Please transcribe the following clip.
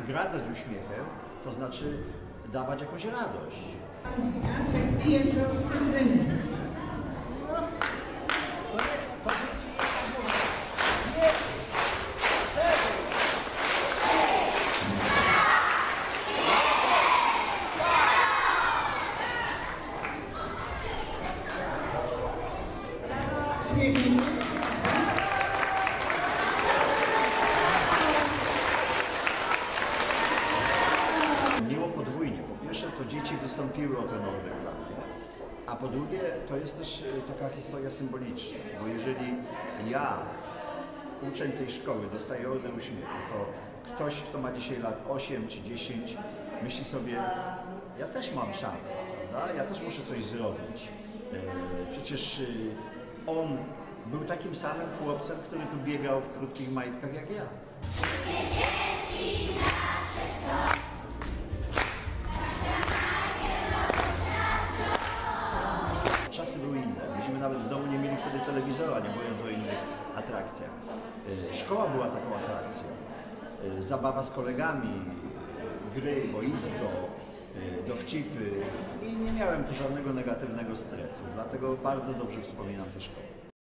nagradzać uśmiechem, to znaczy dawać jakąś radość. Cytryny. Uśmiechnij pierwsze, to dzieci wystąpiły o ten oddech dla mnie, a po drugie, to jest też e, taka historia symboliczna, bo jeżeli ja, uczeń tej szkoły, dostaję order uśmiechu, to ktoś, kto ma dzisiaj lat 8 czy 10, myśli sobie, ja też mam szansę, prawda? Ja też muszę coś zrobić. E, Przecież e, on był takim samym chłopcem, który tu biegał w krótkich majtkach jak ja. Czasy były inne. Myśmy nawet w domu nie mieli wtedy telewizora, nie mówiąc o innych atrakcjach. E, Szkoła była taką atrakcją. E, Zabawa z kolegami, gry, boisko, e, dowcipy i nie miałem tu żadnego negatywnego stresu. Dlatego bardzo dobrze wspominam tę szkołę.